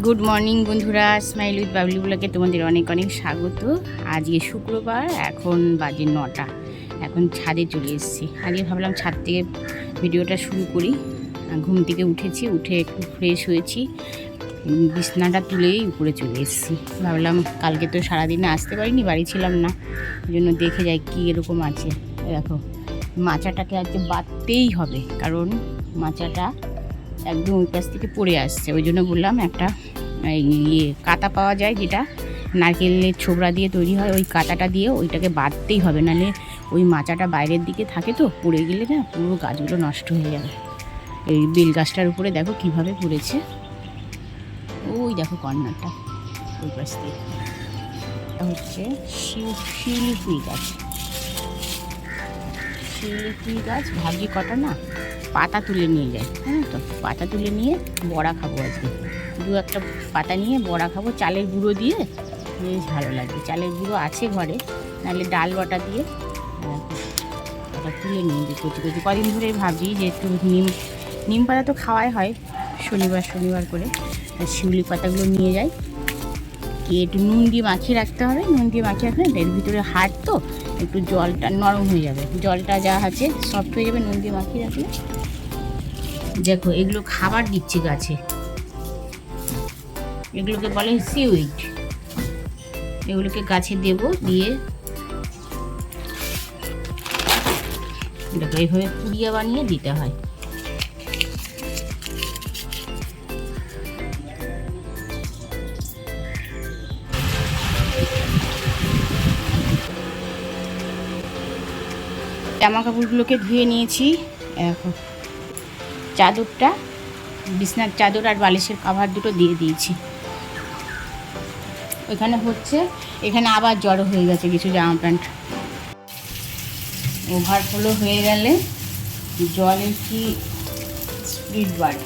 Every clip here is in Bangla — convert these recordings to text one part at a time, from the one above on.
গুড মর্নিং বন্ধুরা। স্মাইল উইথ বাবলি ব্লগে তোমাদের অনেক অনেক স্বাগত। আজকে শুক্রবার, এখন বাজে নটা। এখন ছাদে চলে এসেছি। আজকে ভাবলাম ছাদ থেকে ভিডিওটা শুরু করি। ঘুম থেকে উঠেছি, উঠে একটু ফ্রেশ হয়েছি। বিছনাটা তুলেই উপরে চলে এসেছি। ভাবলাম কালকে তো সারাদিনে আসতে পারিনি, বাড়ি ছিলাম না। ওই জন্য দেখে যাই কী এরকম আছে। দেখো, মাচাটাকে আজকে বাঁধতেই হবে। কারণ মাচাটা একদম ওই পাশ থেকে পড়ে আসছে। ওই জন্য বললাম একটা ইয়ে কাতা পাওয়া যায় যেটা নারকেলের ছোবড়া দিয়ে তৈরি হয়, ওই কাতাটা দিয়ে ওইটাকে বাঁধতেই হবে। নাহলে ওই মাচাটা বাইরের দিকে থাকে তো, পড়ে গেলে না পুরো গাছগুলো নষ্ট হয়ে যাবে। এই বেল গাছটার উপরে দেখো কীভাবে পড়েছে। ওই দেখো কর্নারটা ওই পাশ দিয়ে। হচ্ছে শিউ শিউলি ফুল গাছ। শিউলি ফুল গাছ, ভাগ্যি কটা না পাতা তুলে নিয়ে যায় হ্যাঁ তো? পাতা তুলে নিয়ে বড়া খাব আজকে। দু একটা পাতা নিয়ে বড়া খাব, চালের গুঁড়ো দিয়ে। বেশ ভালো লাগবে। চালের গুঁড়ো আছে ঘরে, নাহলে ডাল বাটা দিয়ে ওটা তুলে নিয়ে যে কচি কচি। কদিন ধরে ভাবছি যে একটু নিম নিম পাতা তো খাওয়াই হয় শনিবার শনিবার করে। শিউলি পাতাগুলো নিয়ে যাই। গিয়ে একটু নুন দিয়ে মাখিয়ে রাখতে হবে, নুন দিয়ে মাখিয়ে রাখলে এর ভিতরে হাড় তো একটু জলটা নরম হয়ে যাবে। জলটা যা আছে সফট হয়ে যাবে, নুন দিয়ে মাখিয়ে রাখলে দেখো, এগুলো খাবার দিচ্ছে গাছে। এগুলোকে বলে সিউইড। এগুলোকে গাছে দেব, দিয়ে দেখো, এইভাবে পুড়িয়া বানিয়ে দিতে হয়। জামা কাপড়গুলোকে ধুয়ে নিয়েছি। এখন চাদরটা, বিছনার চাদর আর বালিশের কাভার দুটো দিয়ে দিয়েছি। ওইখানে হচ্ছে, এখানে আবার জড়ো হয়ে গেছে কিছু জামা প্যান্ট। ওভারফ্লো হয়ে গেলে জলের কি স্পিড বাড়ে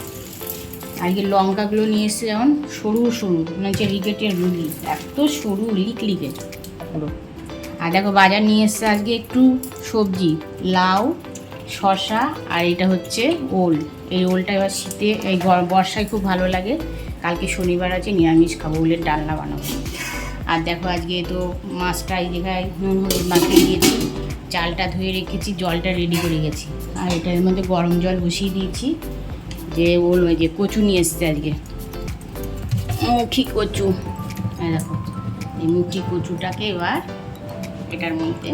আজকে লঙ্কাগুলো নিয়ে এসছে যেমন সরু সরু, মনে হচ্ছে রিকেটের রুগি এত সরু লিক লিকে আর দেখো বাজার নিয়ে এসছে আজকে একটু সবজি, লাউ শশা আর এটা হচ্ছে ওল। এই ওলটা এবার শীতে, এই বর্ষায় খুব ভালো লাগে। কালকে শনিবার আছে, নিরামিষ খাব ওলের ডালনা বানাবো। আর দেখো আজকে তো মাছটা এই জায়গায় নুন, হলুদ মাখিয়ে দিয়েছি। চালটা ধুয়ে রেখেছি, জলটা রেডি করে গেছি। আর এটার মধ্যে গরম জল বসিয়ে দিয়েছি। যে ওল, ওই যে কচু নিয়ে এসছে আজকে। মুখি কচু। এই দেখো, এই মুখি কচুটাকে এবার এটার মধ্যে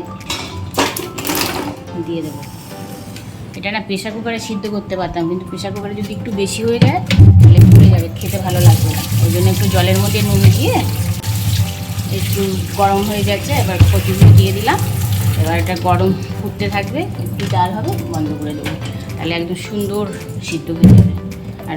দিয়ে দেবো। এটা না প্রেশার কুকারে সিদ্ধ করতে পারতাম, কিন্তু প্রেশার কুকারে যদি একটু বেশি হয়ে যায়, তাহলে পুড়ে যাবে, খেতে ভালো লাগবে না। ওই জন্য একটু জলের মধ্যে নুন দিয়ে একটু গরম হয়ে যাচ্ছে এবার কচুগুলো দিয়ে দিলাম। এবার এটা গরম ফুটতে থাকবে, একটু ডাল হবে, বন্ধ করে দেবো। তাহলে একদম সুন্দর সিদ্ধ হয়ে যাবে। আর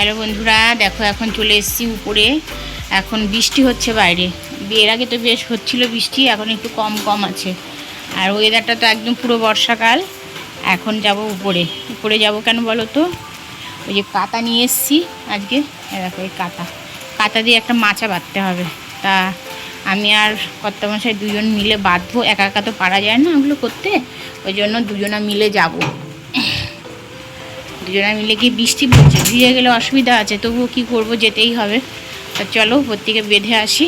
হ্যালো বন্ধুরা, দেখো এখন চলে এসেছি উপরে। এখন বৃষ্টি হচ্ছে বাইরে। এর আগে তো বেশ হচ্ছিল বৃষ্টি, এখন একটু কম কম আছে। আর ওয়েদারটা তো একদম পুরো বর্ষাকাল। এখন যাব উপরে। উপরে যাব কেন বলো তো? ওই যে কাতা নিয়ে এসেছি আজকে। দেখো এই কাতা কাতা দিয়ে একটা মাচা বাঁধতে হবে। তা আমি আর কর্তামশাই দুজন মিলে বাঁধবো। একা একা তো পারা যায় না ওগুলো করতে। ওই জন্য দুজনা মিলে যাব। দুজনে মিলে গিয়ে বৃষ্টি পড়ছে। ভিজে গেলে অসুবিধা আছে, তবুও কি করব, যেতেই হবে। তা চলো থেকে বেঁধে আসি।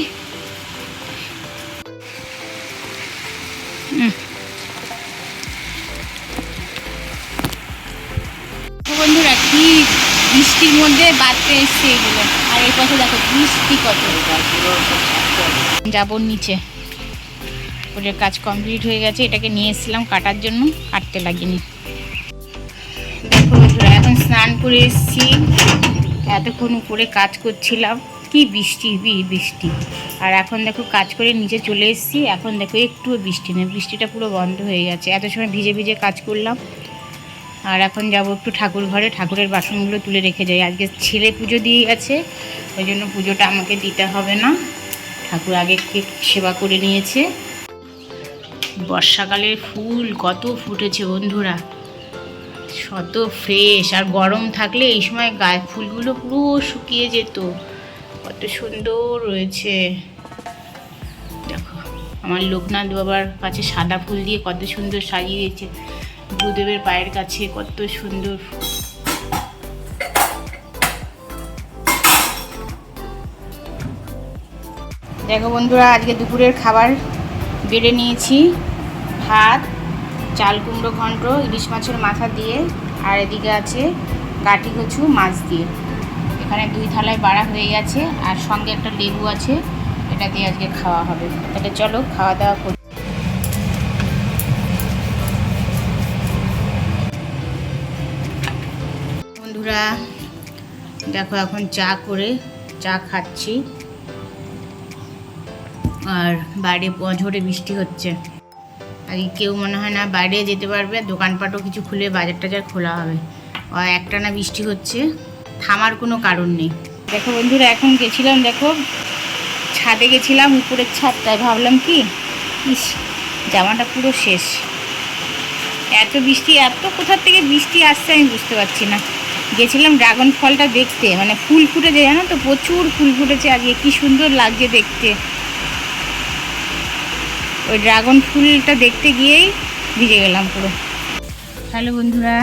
বন্ধুরা, কি বৃষ্টির মধ্যে বাড়তে এসছে এগুলো? আর এই পাশে দেখো, বৃষ্টি কত। যাব নিচে। ওদের কাজ কমপ্লিট হয়ে গেছে, এটাকে নিয়ে এসেছিলাম কাটার জন্য, কাটতে লাগেনি। স্নান করে এসেছি। এতক্ষণ উপরে কাজ করছিলাম। কি বৃষ্টি বৃষ্টি। আর এখন দেখো কাজ করে নিচে চলে এসেছি। এখন দেখো একটুও বৃষ্টি নেই। বৃষ্টিটা পুরো বন্ধ হয়ে গেছে। এত সময় ভিজে ভিজে কাজ করলাম। আর এখন যাব একটু ঠাকুর ঘরে। ঠাকুরের বাসনগুলো তুলে রেখে যাই। আজকে ছেলে পুজো দিয়ে গেছে। ওই জন্য পুজোটা আমাকে দিতে হবে না। ঠাকুর আগে সেবা করে নিয়েছে। বর্ষাকালের ফুল কত ফুটেছে বন্ধুরা। শত ফ্রেশ আর গরম থাকলে এই সময় গায়ে ফুলগুলো পুরো শুকিয়ে যেত। কত সুন্দর রয়েছে। দেখো, আমার লোকনাথ বাবার কাছে সাদা ফুল দিয়ে কত সুন্দর সাজিয়ে দিয়েছে গুরুদেবের পায়ের কাছে কত সুন্দর। ফুল। দেখো বন্ধুরা, আজকে দুপুরের খাবার বেড়ে নিয়েছি। ভাত চাল কুমড়ো ঘন্ট, ইলিশ মাছের মাথা দিয়ে, আর এদিকে আছে কাটি কচু মাছ দিয়ে। এখানে দুই থালায় বাড়া হয়ে গেছে, আর সঙ্গে একটা লেবু আছে, এটা দিয়ে আজকে খাওয়া হবে। তাহলে চলো খাওয়া দাওয়া করি। বন্ধুরা, দেখো এখন চা করে চা খাচ্ছি। আর বাইরে ঝড়ে বৃষ্টি হচ্ছে। আর কেউ মনে হয় না বাইরে যেতে পারবে, দোকানপাটও কিছু খুলে বাজার টাজার খোলা হবে। আর একটানা বৃষ্টি হচ্ছে, থামার কোনো কারণ নেই। দেখো বন্ধুরা, এখন গেছিলাম, দেখো, ছাদে গেছিলাম, উপরের ছাদটায়। ভাবলাম কি, ইস, জামাটা পুরো শেষ। এত বৃষ্টি, এত কোথার থেকে বৃষ্টি আসছে আমি বুঝতে পারছি না। গেছিলাম ড্রাগন ফলটা দেখতে মানে ফুল ফুটেছে, জানো তো? প্রচুর ফুল ফুটেছে আজকে, কি সুন্দর লাগছে দেখতে। ওই ড্রাগন ফুলটা দেখতে গিয়েই ভিজে গেলাম পুরো। হ্যালো বন্ধুরা,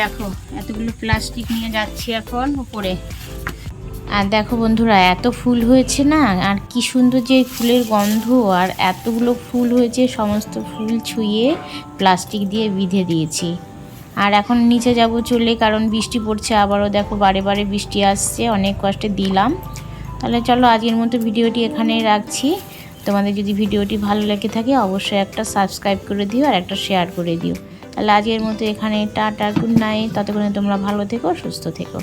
দেখো, এতগুলো প্লাস্টিক নিয়ে যাচ্ছি এখন উপরে। আর দেখো বন্ধুরা, এত ফুল হয়েছে না, আর কি সুন্দর যে ফুলের গন্ধ, আর এতগুলো ফুল হয়েছে, সমস্ত ফুল ছুঁয়ে প্লাস্টিক দিয়ে বিঁধে দিয়েছি। আর এখন নিচে যাব চলে, কারণ বৃষ্টি পড়ছে, আবারও দেখো বারে বারে বৃষ্টি আসছে, অনেক কষ্টে দিলাম। তাহলে চলো, আজকের মতো ভিডিওটি এখানেই রাখছি। তোমাদের যদি ভিডিওটি ভালো লেগে থাকে, অবশ্যই একটা সাবস্ক্রাইব করে দিও আর একটা শেয়ার করে দিও। তাহলে আজকের মতো এখানে টাটা গুড নাইট ততক্ষণে তোমরা ভালো থেকো, সুস্থ থেকো।